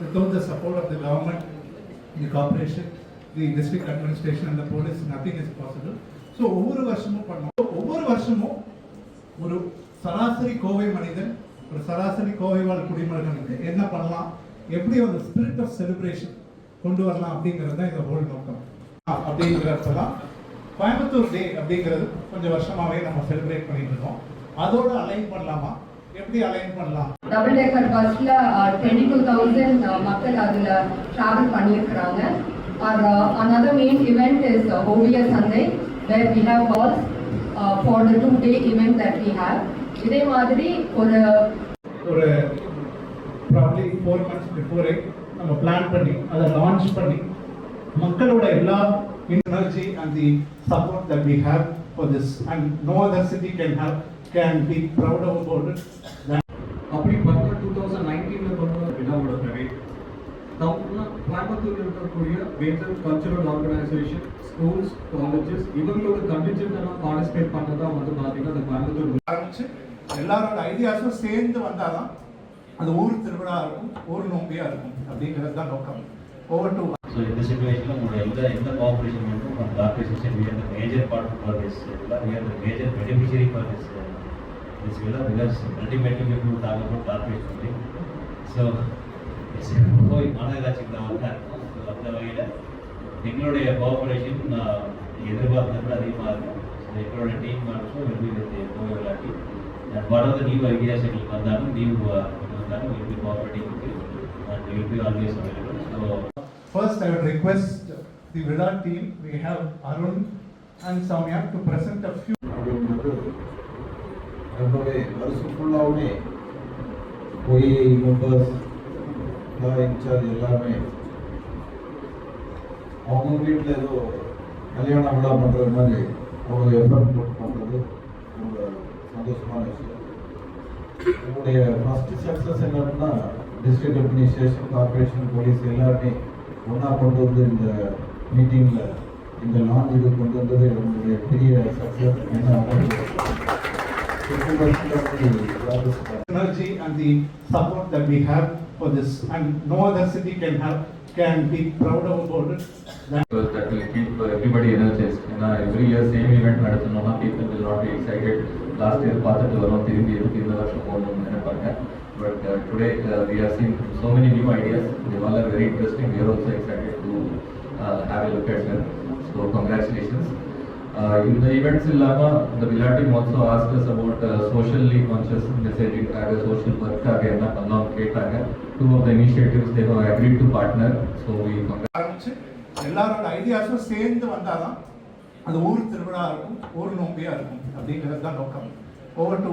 without the support of the government, the corporation, the district administration and the police, nothing is possible. So ஒவ்வொரு வருஷமும் பண்ணோம் ஒவ்வொரு வருஷமும் ஒரு சராசரி கோவை மனிதன் ஒரு சராசரி கோவை வாழ் குடிமகனுக்கு என்ன பண்ணலாம்? எப்படி ஒரு ஸ்பிரிட் ஆஃப் செலிப்ரேஷன் கொண்டு வரலாம் அப்படிங்கிறது தான் இந்த ஹோல் நோக்கம். ஆ, அப்படிங்கிறப்ப தான் கோயம்புத்தூர் டே அப்படிங்கிறது கொஞ்சம் வருஷமாகவே நம்ம செலிப்ரேட் பண்ணிட்டு இருக்கோம். அதோட அலைன் பண்ணலாமா? எப்படி அலைன் பண்ணலாம்? டபுள் டேக்கர் பஸ்ல டுவெண்ட்டி டூ தௌசண்ட் மக்கள் அதில் ட்ராவல் பண்ணியிருக்கிறாங்க. Are another main is uh, ஓவிய சந்தை we have balls uh, for the two day event that we have. இதே மாதிரி ஒரு ஒரு ப்ராப்ளி ஃபோர் மந்த்ஸ் பிஃபோரே நம்ம பிளான் பண்ணி அதை லான்ச் பண்ணி மக்களோட எல்லா energy and the support that we have for this and no other city can have can be proud about it அப்படி பார்த்தா டூ தௌசண்ட் நைன்டீன்ல கொண்டு விழாவோட நிறைய நம்ம கோயம்புத்தூர்ல இருக்கக்கூடிய major cultural organization schools colleges இவங்களோட கண்டிஜென்ட் எல்லாம் பார்ட்டிசிபேட் பண்ணதான் வந்து பார்த்தீங்கன்னா அந்த கோயம்புத்தூர் ஆரம்பிச்சு எல்லாரோட ஐடியாஸும் சேர்ந்து வந்தாதான் அது ஊர் திருவிழா இருக்கும் ஊர் நோம்பியா இருக்கும் அப்படிங்கிறது தான் நோக்கம் ஓவர் டு ஸோ இந்த சுச்சுவேஷனில் உங்களோட எந்த எந்த கோஆப்ரேஷன் வேணும் from the organisation we are the major part for this we are the major beneficiary for this this விழா because ultimately people talk about so மாநகராட்சிக்கு தான் வந்தா அந்த வகையில் எங்களுடைய கோஆபரேஷன் எதிர்பார்த்ததை விட அதிகமாக இருக்கும் எங்களோட டீம் ஆல்சோ வெற்றி போய் விளையாட்டி and what the new ideas எங்களுக்கு வந்தாலும் நியூ வந்தாலும் will be cooperating and will be always available so would request the Virat team, we have Arun and Soumya to present a few அப்படின்றது ரொம்பவே வருஷம் ஃபுல்லாகவுமே போய் members incharge எல்லாருமே அவங்க வீட்டில் ஏதோ கல்யாண விழா பண்ணுற மாதிரி அவங்க எஃபர்ட் போட்டு பண்ணுறது ரொம்ப சந்தோஷமான விஷயம். என்னுடைய ஃபஸ்ட்டு சக்ஸஸ் என்னன்னா டிஸ்ட்ரிக்ட் அட்மினிஸ்ட்ரேஷன் கார்பரேஷன் போலீஸ் எல்லாருமே ஒன்றா கொண்டு வந்து இந்த மீட்டிங்கில் இந்த லான்ச் இது கொண்டு வந்தது என்னுடைய பெரிய சக்ஸஸ் என்ன energy and the support that we have for this and no other city can have, can be proud about it. because that will keep everybody energized. ஏன்னா every year same event நடத்தணும்னா people will not be excited. Last year பார்த்துட்டு வரோம் திரும்பி எதுக்கு இந்த வருஷம் போகணும்னு நினைப்பாங்க. But today today are we so many so many new ideas. They interesting we very interesting. Excited to have a to uh, have a Uh, இந்த events இல்லாம the Villa team also asked us about uh, socially conscious messaging ஆக social work ஆக என்ன பண்ணலாம் கேட்டாங்க. Two of the initiatives they have agreed to partner. So we congratulate ஆரம்பிச்சு எல்லாரோட ஐடியாஸும் சேர்ந்து வந்தாதான் அது ஊர் திருவிழா இருக்கும் ஊர் நோம்பியா இருக்கும் அப்படிங்கிறது தான் நோக்கம் ஓவர் டு